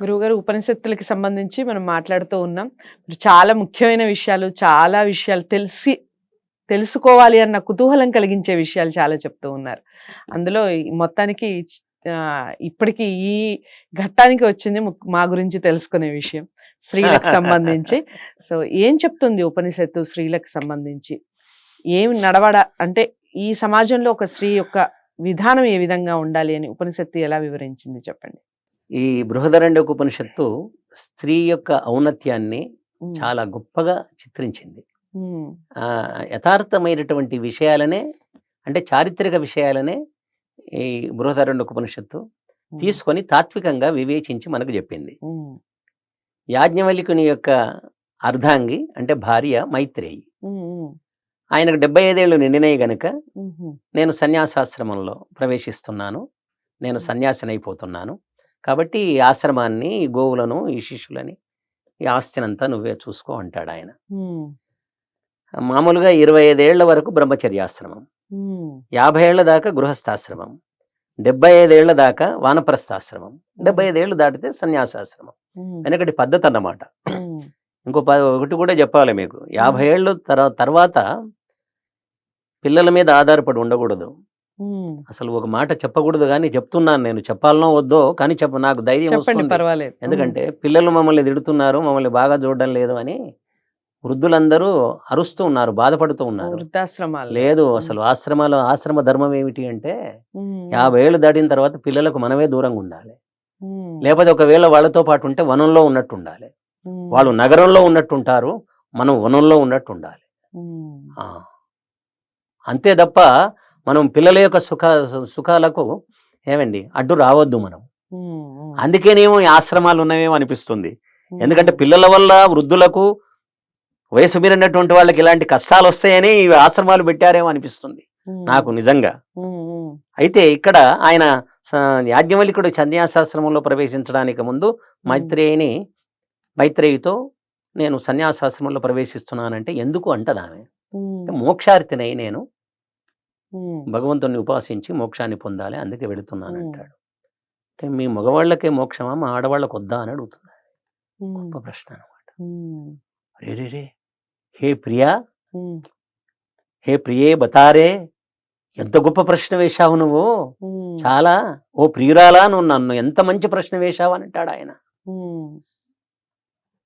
గురువుగారు ఉపనిషత్తులకి సంబంధించి మనం మాట్లాడుతూ ఉన్నాం. చాలా ముఖ్యమైన విషయాలు చాలా విషయాలు తెలిసి తెలుసుకోవాలి అన్న కుతూహలం కలిగించే విషయాలు చాలా చెప్తూ ఉన్నారు. అందులో మొత్తానికి ఇప్పటికి ఈ ఘట్టానికి వచ్చింది ము- మా గురించి తెలుసుకునే విషయం స్త్రీలకు సంబంధించి. సో ఏం చెప్తుంది ఉపనిషత్తు స్త్రీలకు సంబంధించి? ఏమి నడవడ అంటే ఈ సమాజంలో ఒక స్త్రీ యొక్క విధానం ఏ విధంగా ఉండాలి అని ఉపనిషత్తు ఎలా వివరించింది చెప్పండి? ఈ బృహదరణ్యక ఉపనిషత్తు స్త్రీ యొక్క ఔన్నత్యాన్ని చాలా గొప్పగా చిత్రించింది. యథార్థమైనటువంటి విషయాలనే అంటే చారిత్రక విషయాలనే ఈ బృహదరణ్యక ఉపనిషత్తు తీసుకొని తాత్వికంగా వివేచించి మనకు చెప్పింది. యాజ్ఞవల్లికుని యొక్క అర్ధాంగి అంటే భార్య మైత్రేయి. ఆయనకు డెబ్బై ఐదేళ్ళు నిండినాయి గనుక నేను సన్యాసాశ్రమంలో ప్రవేశిస్తున్నాను. నేను సన్యాసినైపోతున్నాను. కాబట్టి ఈ ఆశ్రమాన్ని ఈ గోవులను ఈ శిష్యులని ఈ ఆస్తినంతా నువ్వే చూసుకో అంటాడు ఆయన. మామూలుగా ఇరవై ఐదేళ్ళ వరకు బ్రహ్మచర్యాశ్రమం. యాభై ఏళ్ళ దాకా గృహస్థాశ్రమం. డెబ్బై ఐదేళ్ళ దాకా వానప్రస్థాశ్రమం. డెబ్బై ఐదేళ్ళు దాటితే సన్యాసాశ్రమం. వెనకటి పద్ధతి అన్నమాట. ఇంకో ఒకటి కూడా చెప్పాలి మీకు. యాభై ఏళ్ళు తర్వా- తర్వాత పిల్లల మీద ఆధారపడి ఉండకూడదు. అసలు ఒక మాట చెప్పకూడదు కానీ చెప్తున్నాను నేను. చెప్పాలనో వద్దో కానీ చెప్ప నాకు ధైర్యం వస్తుంది. పర్వాలేదు. ఎందుకంటే పిల్లలు మమ్మల్ని తిడుతున్నారు మమ్మల్ని బాగా చూడడం లేదు అని వృద్ధులందరూ అరుస్తూ ఉన్నారు బాధపడుతూ ఉన్నారు. వృద్ధాశ్రమాలు లేదు అసలు ఆశ్రమాలు ఆశ్రమ ధర్మం ఏమిటి అంటే యాభై ఏళ్ళు దాటిన తర్వాత పిల్లలకు మనమే దూరంగా ఉండాలి. లేకపోతే ఒకవేళ వాళ్ళతో పాటు ఉంటే వనంలో ఉన్నట్టు ఉండాలి. వాళ్ళు నగరంలో ఉన్నట్టు ఉంటారు మనం వనంలో ఉన్నట్టు ఉండాలి. అంతే తప్ప మనం పిల్లల యొక్క సుఖ సుఖాలకు ఏమండి అడ్డు రావద్దు మనం. అందుకేనేమో ఈ ఆశ్రమాలు ఉన్నవేమో అనిపిస్తుంది. ఎందుకంటే పిల్లల వల్ల వృద్ధులకు వయసు మీరినటువంటి వాళ్ళకి ఇలాంటి కష్టాలు వస్తాయని ఈ ఆశ్రమాలు పెట్టారేమో అనిపిస్తుంది. నాకు నిజంగా. అయితే ఇక్కడ ఆయన యాజ్ఞవల్లికుడు సన్యాసాశ్రమంలో ప్రవేశించడానికి ముందు మైత్రేయిని మైత్రేయితో నేను సన్యాసాశ్రమంలో ప్రవేశిస్తున్నానంటే ఎందుకు అంటది ఆమె ఉమ్, అంటే మోక్షార్థినై నేను భగవంతుని ఉపాసించి మోక్షాన్ని పొందాలి అందుకే వెళుతున్నాను. అంటాడు. అంటే మీ మగవాళ్ళకే మోక్షమా మా ఆడవాళ్ళకు వద్దా అని అడుగుతున్నాడు గొప్ప ప్రశ్న అనమాట రే రే హే ప్రియా! హే ప్రియే బతారే! ఎంత గొప్ప ప్రశ్న వేశావు నువ్వు! చాలా ఓ ప్రియురాలా నువ్వు నన్ను ఎంత మంచి ప్రశ్న వేశావు అని అంటాడు ఆయన.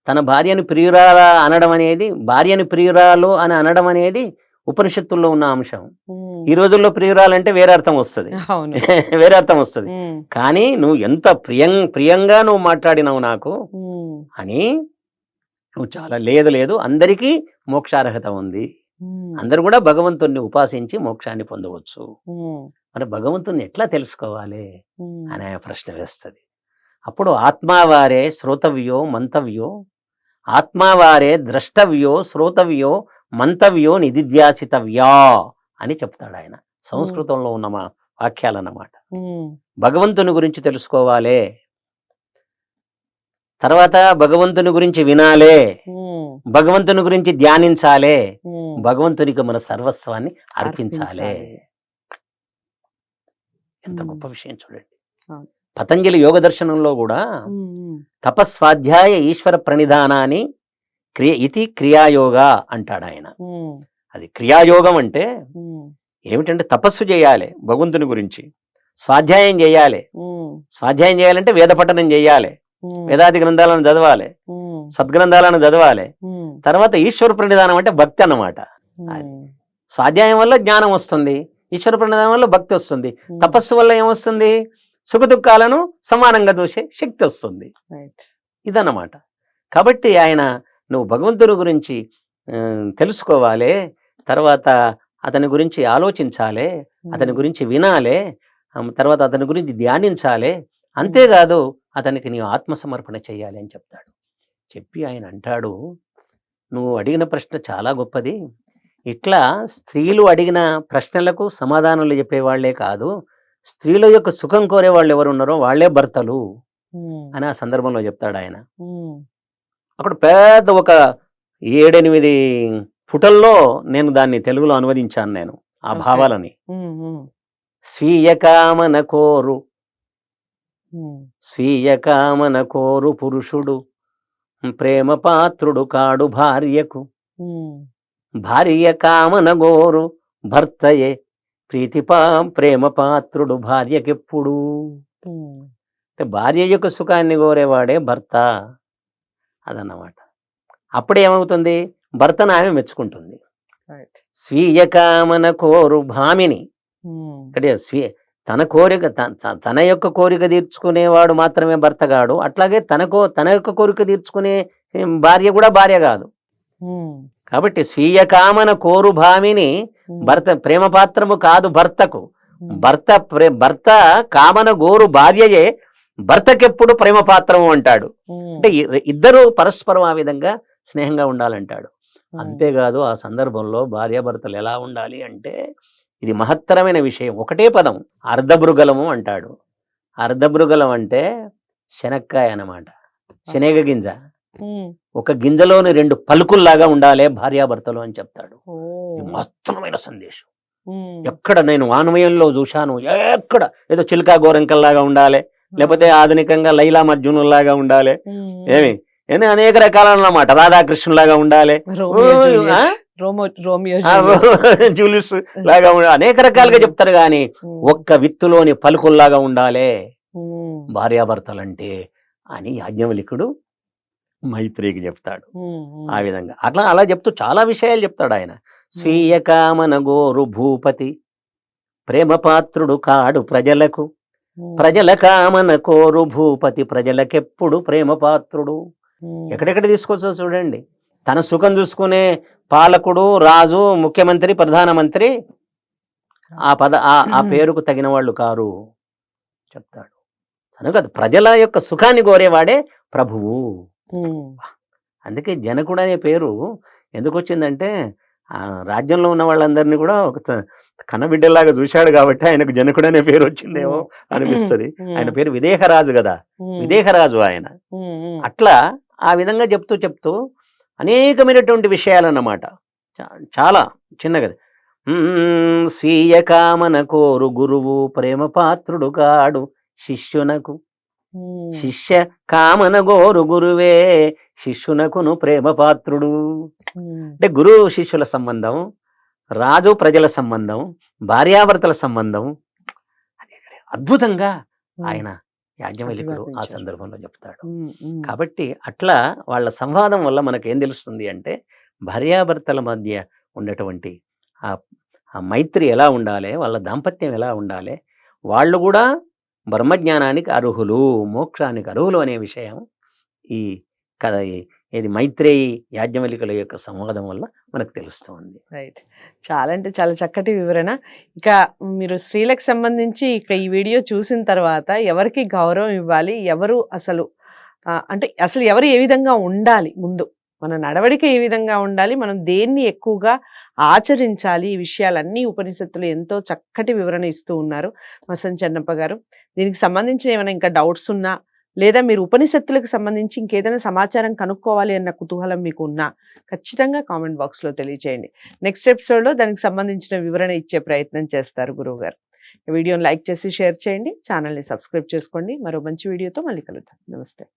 తన భార్యను ప్రియురాలా అనడం అనేది భార్యను ప్రియురాలు అని అనడం అనేది ఉపనిషత్తుల్లో ఉన్న అంశం. ఈ రోజుల్లో ప్రియురాలంటే వేరే అర్థం వస్తుంది. వేరే అర్థం వస్తుంది. కానీ నువ్వు ఎంత ప్రియం ప్రియంగా నువ్వు మాట్లాడినావు నాకు అని నువ్వు చాలా లేదు లేదు అందరికీ మోక్షార్హత ఉంది. అందరు కూడా భగవంతుణ్ణి ఉపాసించి మోక్షాన్ని పొందవచ్చు. మరి భగవంతుణ్ణి ఎట్లా తెలుసుకోవాలి అనే ప్రశ్న వేస్తుంది. అప్పుడు ఆత్మావారే శ్రోతవ్యో మంతవ్యో ఆత్మావారే ద్రష్టవ్యో శ్రోతవ్యో మంతవ్యో నిధిధ్యాసితవ్యా అని చెప్తాడు ఆయన. సంస్కృతంలో ఉన్న మా వాక్యాలన్నమాట. భగవంతుని గురించి తెలుసుకోవాలే. తర్వాత భగవంతుని గురించి వినాలే. భగవంతుని గురించి ధ్యానించాలే. భగవంతునికి మన సర్వస్వాన్ని అర్పించాలే. ఎంత. గొప్ప విషయం చూడండి. పతంజలి యోగ దర్శనంలో కూడా తపస్వాధ్యాయ ఈశ్వర ప్రణిధానాన్ని క్రియ ఇది క్రియాయోగ అంటాడు ఆయన. అది క్రియాయోగం అంటే ఏమిటంటే తపస్సు చేయాలి భగవంతుని గురించి స్వాధ్యాయం చేయాలి. స్వాధ్యాయం చేయాలంటే వేద పఠనం చేయాలి. వేదాది గ్రంథాలను చదవాలి. సద్గ్రంథాలను చదవాలి. తర్వాత ఈశ్వర ప్రణిధానం అంటే భక్తి అన్నమాట. స్వాధ్యాయం వల్ల జ్ఞానం వస్తుంది ఈశ్వర ప్రణిధానం వల్ల భక్తి వస్తుంది. తపస్సు వల్ల ఏమొస్తుంది? సుఖ దుఃఖాలను సమానంగా చూసే శక్తి వస్తుంది. ఇదన్నమాట. కాబట్టి ఆయన నువ్వు భగవంతుని గురించి తెలుసుకోవాలి తర్వాత అతని గురించి ఆలోచించాలి అతని గురించి వినాలే తర్వాత అతని గురించి ధ్యానించాలి అంతేకాదు అతనికి నీవు ఆత్మసమర్పణ చేయాలి అని చెప్తాడు. చెప్పి ఆయన అంటాడు నువ్వు అడిగిన ప్రశ్న చాలా గొప్పది. ఇట్లా స్త్రీలు అడిగిన ప్రశ్నలకు సమాధానాలు చెప్పేవాళ్ళే కాదు స్త్రీల యొక్క సుఖం కోరే వాళ్ళు ఎవరు ఉన్నారో వాళ్ళే భర్తలు అని ఆ సందర్భంలో చెప్తాడు ఆయన. అక్కడ పెద్ద ఒక ఏడెనిమిది పుటల్లో నేను దాన్ని తెలుగులో అనువదించాను నేను ఆ. భావాలని. స్వీయ కామన కోరు. స్వీయ కామన కోరు పురుషుడు. ప్రేమ పాత్రుడు కాడు భార్యకు. భార్య కామన గోరు భర్తయే. ప్రీతిపా ప్రేమ పాత్రుడు భార్యకెప్పుడు. భార్య యొక్క సుఖాన్ని కోరేవాడే భర్త. అదన్నమాట. అప్పుడు ఏమవుతుంది భర్తను ఆమె మెచ్చుకుంటుంది. స్వీయ కామన కోరు భామిని. ఉమ్, ఇక్కడ స్వీ తన కోరిక తన యొక్క కోరిక తీర్చుకునేవాడు మాత్రమే భర్త కాడు అట్లాగే తనకో తన యొక్క కోరిక తీర్చుకునే భార్య కూడా భార్య కాదు. కాబట్టి స్వీయ కామన కోరు భామిని భర్త ప్రేమ పాత్రము కాదు భర్తకు. భర్త భర్త కామన గోరు భార్యయే భర్తకెప్పుడు ప్రేమ పాత్రము అంటాడు అంటే ఇద్దరు పరస్పరం ఆ విధంగా స్నేహంగా ఉండాలంటాడు. అంతేకాదు ఆ సందర్భంలో భార్యాభర్తలు ఎలా ఉండాలి అంటే ఇది మహత్తరమైన విషయం. ఒకటే పదం అర్ధభృగలము అంటాడు. అర్ధభృగలం అంటే శనక్కాయ అన్నమాట. శనగ గింజ. ఒక గింజలోని రెండు పలుకుల్లాగా ఉండాలి భార్యాభర్తలు అని చెప్తాడు. మహత్తరమైన సందేశం. ఎక్కడ నేను వాన్మయంలో చూశాను ఎక్కడ ఏదో చిలుకా గోరంకల్లాగా ఉండాలి. లేకపోతే ఆధునికంగా లైలా మర్జునుల్లాగా ఉండాలి. ఉమ్, ఏమి? అనేక రకాల అన్నమాట ఉండాలి. రోమియో ఆ, జూలియట్. జూలిస్ లాగా ఉండాలి. అనేక రకాలుగా చెప్తారు ఉమ్, ఒక్క విత్తులోని పలుకుల్లాగా ఉండాలి. భార్యాభర్తలంటే అని యాజ్ఞవలికుడు మైత్రికి చెప్తాడు. ఆ విధంగా. అట్లా అలా చెప్తూ చాలా విషయాలు చెప్తాడు ఆయన. స్వీయ కామన గోరు భూపతి ప్రేమ పాత్రుడు కాడు ప్రజలకు. ప్రజల కామన కోరు భూపతి ప్రజలకెప్పుడు ప్రేమ పాత్రుడు ఎక్కడెక్కడ తీసుకొచ్చా చూడండి. తన సుఖం చూసుకునే పాలకుడు రాజు ముఖ్యమంత్రి ప్రధానమంత్రి ఆ పద ఆ- పేరుకు తగిన వాళ్ళు కారు చెప్తాడు. కనుక ప్రజల యొక్క సుఖాన్ని కోరేవాడే ప్రభువు. అందుకే జనకుడు అనే పేరు ఎందుకు వచ్చిందంటే ఆ రాజ్యంలో ఉన్న వాళ్ళందరినీ కూడా ఒక కన్నబిడ్డలాగా చూశాడు కాబట్టి ఆయనకు జనకుడు అనే పేరు వచ్చిందేమో అనిపిస్తుంది. ఆయన పేరు విదేహరాజు కదా. విదేహరాజు ఆయన. అట్లా ఆ విధంగా చెప్తూ చెప్తూ అనేకమైనటువంటి విషయాలన్నమాట. చాలా చిన్నగా స్వీయ కామన కోరు గురువు ప్రేమ పాత్రుడు కాడు శిష్యునకు. శిష్య కామన గోరు గురువే శిష్యునకును ప్రేమ పాత్రుడు. అంటే గురు శిష్యుల సంబంధం రాజు ప్రజల సంబంధం భార్యాభర్తల సంబంధం. అద్భుతంగా ఆయన యాజ్ఞవల్లికుడు ఆ. సందర్భంలో చెప్తాడు. కాబట్టి అట్లా వాళ్ళ సంవాదం వల్ల మనకు ఏం తెలుస్తుంది అంటే భార్యాభర్తల మధ్య ఉన్నటువంటి ఆ మైత్రి ఎలా ఉండాలి వాళ్ళ దాంపత్యం ఎలా ఉండాలి వాళ్ళు కూడా బ్రహ్మజ్ఞానానికి అర్హులు మోక్షానికి అర్హులు అనే విషయం ఈ కథ ఇది మైత్రేయి యాజ్ఞవల్లికల యొక్క సంవాదం వల్ల మనకు తెలుస్తుంది. రైట్. చాలా అంటే చాలా చక్కటి వివరణ. ఇక మీరు స్త్రీలకు సంబంధించి ఇక ఈ వీడియో చూసిన తర్వాత ఎవరికి గౌరవం ఇవ్వాలి? ఎవరు అసలు అంటే అసలు ఎవరు ఏ విధంగా ఉండాలి ముందు? మన నడవడిక ఏ విధంగా ఉండాలి? మనం దేన్ని ఎక్కువగా ఆచరించాలి? ఈ విషయాలన్నీ ఉపనిషత్తులు ఎంతో చక్కటి వివరణ ఇస్తూ ఉన్నారు. మసన్ చెన్నప్ప గారు. దీనికి సంబంధించిన ఏమైనా ఇంకా డౌట్స్ ఉన్నా లేదా మీరు ఉపనిషత్తులకు సంబంధించి ఇంకేదైనా సమాచారం కనుక్కోవాలి అన్న కుతూహలం మీకు ఉన్నా ఖచ్చితంగా కామెంట్ బాక్స్లో తెలియచేయండి. నెక్స్ట్ ఎపిసోడ్లో దానికి సంబంధించిన వివరణ ఇచ్చే ప్రయత్నం చేస్తారు గురువు గారు వీడియోని లైక్ చేసి షేర్ చేయండి. ఛానల్ని సబ్స్క్రైబ్ చేసుకోండి. మరో మంచి వీడియోతో మళ్ళీ కలుద్దాం. నమస్తే.